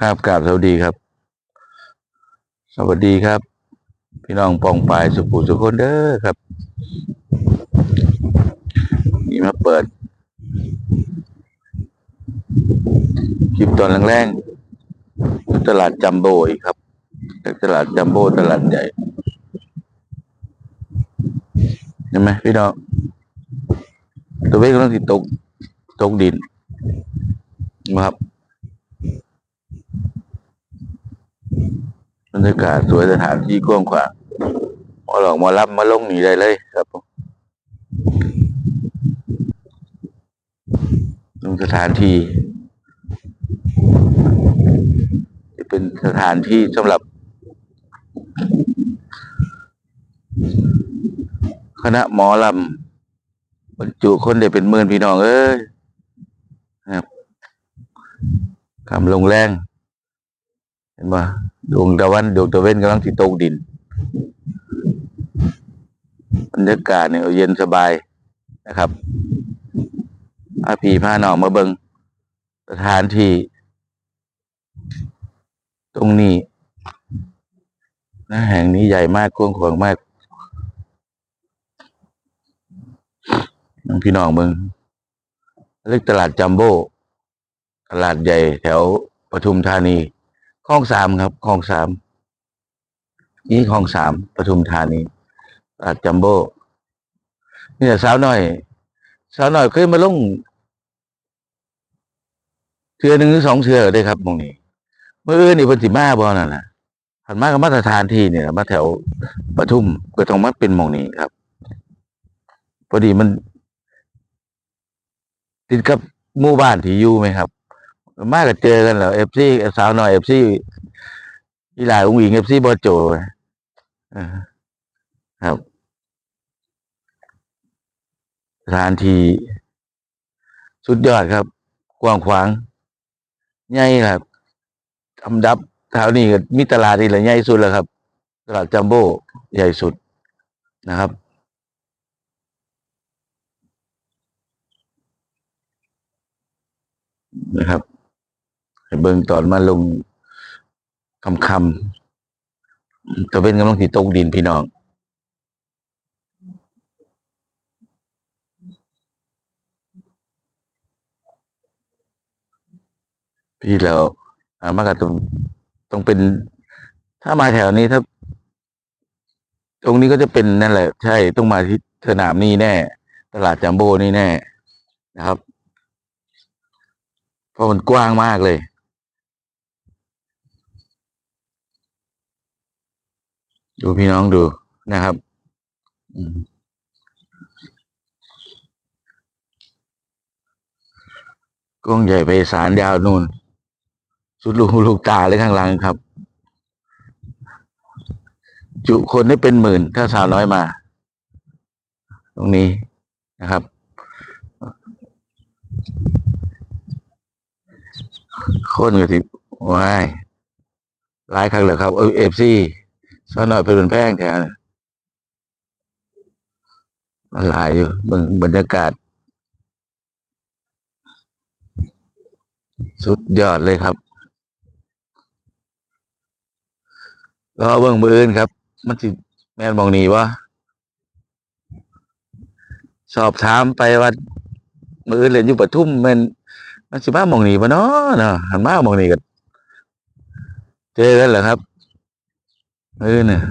ครับกราบสวัสดีครับ สวัสดีครับ พี่น้องปองปายสุขุสุคนเด้อครับ นี่มาเปิด คลิปตอนแรงๆตลาดจัมโบ้อีกครับตลาดจัมโบ้ตลาดใหญ่เห็นไหมพี่น้องตัวเวกกำลังติดตกตกดินนะครับ รรยากาศสวยสถานที่กว้างขวางหมอหลอกหมอรับมาลงหนีได้เลยครับผมลงสถานที่จะเป็นสถานที่สำหรับ คณะหมอลำบรรจุคนได้เป็นหมื่นพี่น้องเอ้ยครับคำลงแรง เห็นป่ะดวงตะวันดวงตะเวนกำลังติดตกดินบรรยากาศเนี่ยเย็นสบายนะครับพาพีพาหนองมาเบิงสถานที่ ตรงนี้นะแห่งนี้ใหญ่มากกว้างขวางมากน้องพี่น้องเมืองเรียกตลาดจัมโบ้ตลาดใหญ่แถวปทุมธานี คลองสามครับคลองสามนี่คลองสามปทุมธานีตลาดจัมโบ้นี่สาวน้อย สาวน้อยเคยมาลงเทือหนึ่งหรือสองเทือได้ครับตรงนี้เมื่ออื่นนี่พิ่นสิมาบ่นั่นนะผ่านมากับมาตรฐานที่เนี่ยมาแถวปทุมก็ต้องมาเป็นมองนี้ครับพอดีมัน ติดกับหมู่บ้านที่อยู่ไหมครับ มากก็เจอกันแล้วเอฟซีสาวหน่อยเอฟซีอีหลายอุ้งอิงเอฟซีบอโจครับสถานที่สุดยอดครับ กว้างขวางใหญ่ครับอันดับแถวนี้ก็มีตลาดนี่แหละใหญ่สุดแล้วครับตลาดจัมโบ้ใหญ่สุดนะครับนะครับ เบิ่งตอนมาลงคำคำตะเวนกำลังสีตกดินพี่น้องพี่แล้วอ่ามากกับตรงต้องเป็น ถ้ามาแถวนี้ถ้า ตรงนี้ก็จะเป็นนั่นแหละ ใช่ต้องมาที่สนามนี้แน่ ตลาดจัมโบ้นี่แน่นะครับ เพราะมันกว้างมากเลย ดูพี่น้องดูนะครับกล้องใหญ่ไปสารยาวนู่น สุดลูกลูกตาเลยข้างหลังครับ จุคนได้เป็นหมื่น ถ้าสาวน้อยมา ตรงนี้นะครับคนก็สิว้ายหลายครั้งแล้วครับเออฟซี สาวน้อยเป็นแพงแถวนั้นมันหลายอยู่เบิ่งบรรยากาศ สุดยอดเลยครับรอเบิ่งมืออื่นครับ มันสิแม่นมองนีวะสอบถามไปว่ามืออื่นเรียนอยู่ปทุมแม่นมันสิมามองนี้บ่เนาะเนาะหันมามองนี้ก็เจอกันเหรอครับ มืออเนี่ย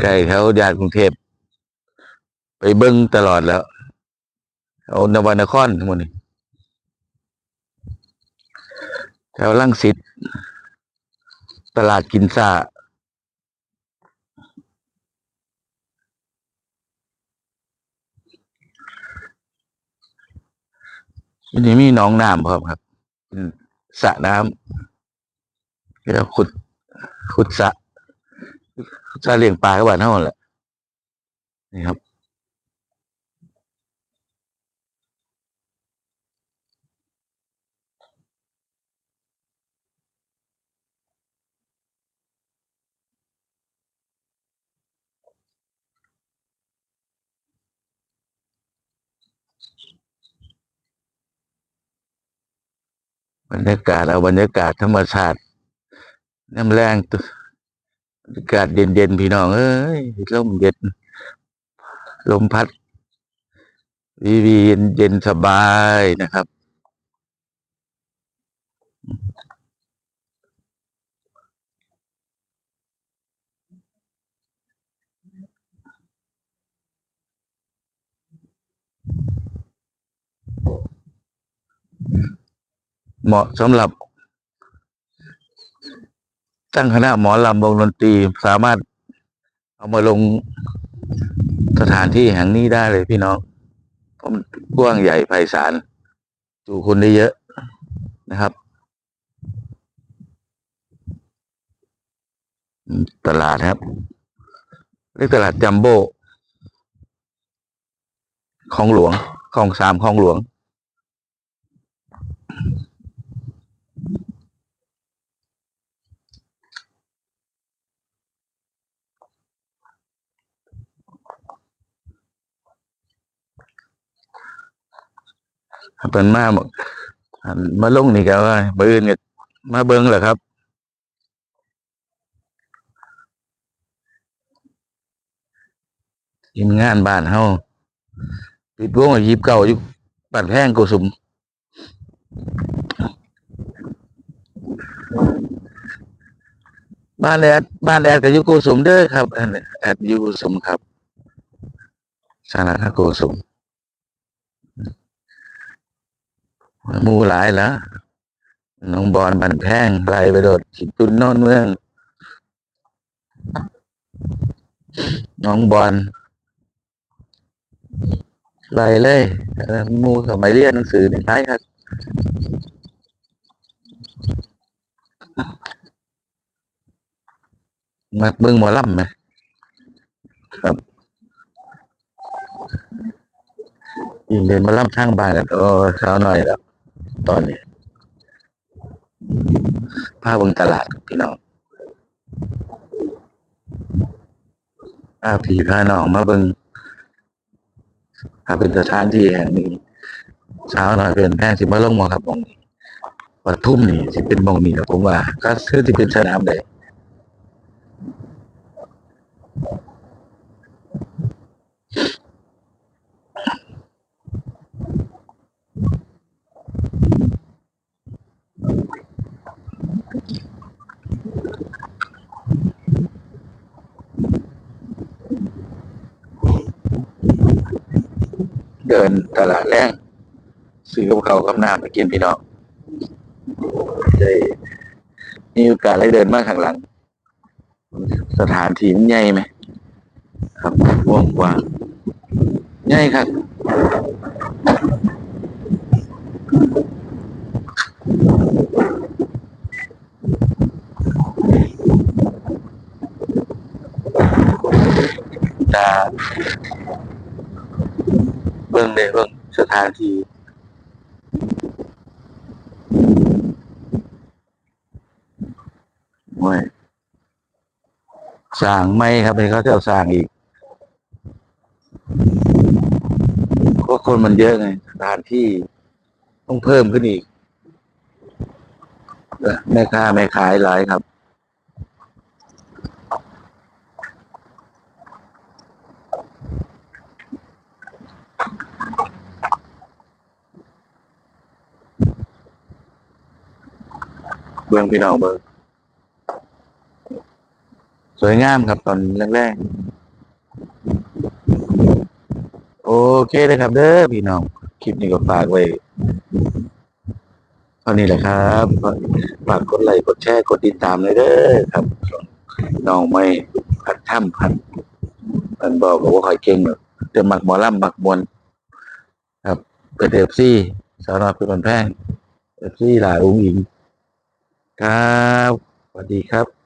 ใกล้แถวยานกรุงเทพ ไปเบิ้งตลอดแล้ว เอานวนครทั้งหมดนี่แถวลังสิตตลาดกินซ่า มันจะมีหนองน้ำครับครับเป็นสระน้ำแล้วขุด ขุดสระขุดสระเลี้ยงปลาก็บ้านเท่านั้นแหละนี่ครับ บรรยากาศเอาบรรยากาศธรรมชาติน้ำแรงตัวบรรยากาศเย็นๆพี่น้องเอ้ยลมเย็นลมพัดวีวีเย็นเย็นสบายนะครับ เหมาะสำหรับ ตั้งคณะหมอลำวงดนตรีสามารถเอามาลงสถานที่แห่งนี้ได้เลยพี่น้องเพราะมันกว้างใหญ่ไพศาลจูคนได้เยอะนะครับ ตลาดครับ เรียกตลาดจัมโบ้ของหลวงของสามของหลวง เป็นมาบอกอันมาลงนี่ก็ว่าเบิ่นก็มาเบิ่งแหละครับทีมงานบ้านเฮาปิดวงอายิบเก่าอยู่บ้านแพงกุสุมบ้านแอดบ้านแอดกับยุกุสุมเด้อครับแอดอยุกุสุมครับสาระโกสุมห มูหลายแล้วน้องบอลบันแพงไล่ไปโดดขิตุนนอนเมือง น้องบอลไล่เลยมูสมัยเรียนหนังสือเนี่ท้ายครับมักเบิ่งหมอลำไหมครับยิงเดินหมาล่ำทางบ้านกันโอ้เช้าหน่อยแล้ว อนนี้พาเบิงตลาดพี่น้องพาพี่พาน้องมาเบิงถ้าเป็นสถานที่แห่งนี้เช้าหน่อยเป็นแพงสิมาลงมอครับมองนี้วัดทุ่มนี่สิเป็นมองนี้ครับผมว่าก็คือสิเป็นสนามใด เดินตลาดแรงซื้อกับเขากับน้ำไปกินพี่น้องได้มีโอกาสได้เดินมาข้างหลัง สถานที่มันใหญ่ไหมครับว้างกว้างใหญ่ครับตา เบิ่งเลยเบิ่งสถานที่โอ้ยสร้างไม่ครับให้เขาจะเอาสร้างอีกเพราะคนมันเยอะไงสถานที่ต้องเพิ่มขึ้นอีกแม่ค้าแม่ขายหลายครับ เบื้องพี่น้องเบิ้งสวยงามครับตอนแรกๆ โอเคเลยครับ เด้อพี่น้อง คลิปนี้ก็ฝากไว้เท่านี้แหละครับฝากกดไลค์กดแชร์กดติดตามเลยเด้อครับน้องไม่พัดถ้ำพัดมันบอกว่าคอยเก่งหรอกจะมักหมอลำมักมวนครับเป็นเอฟซีสาวนอยเป็นคนแพงเอฟซีหลายอุ้งอิง ครับสวัสดีครับ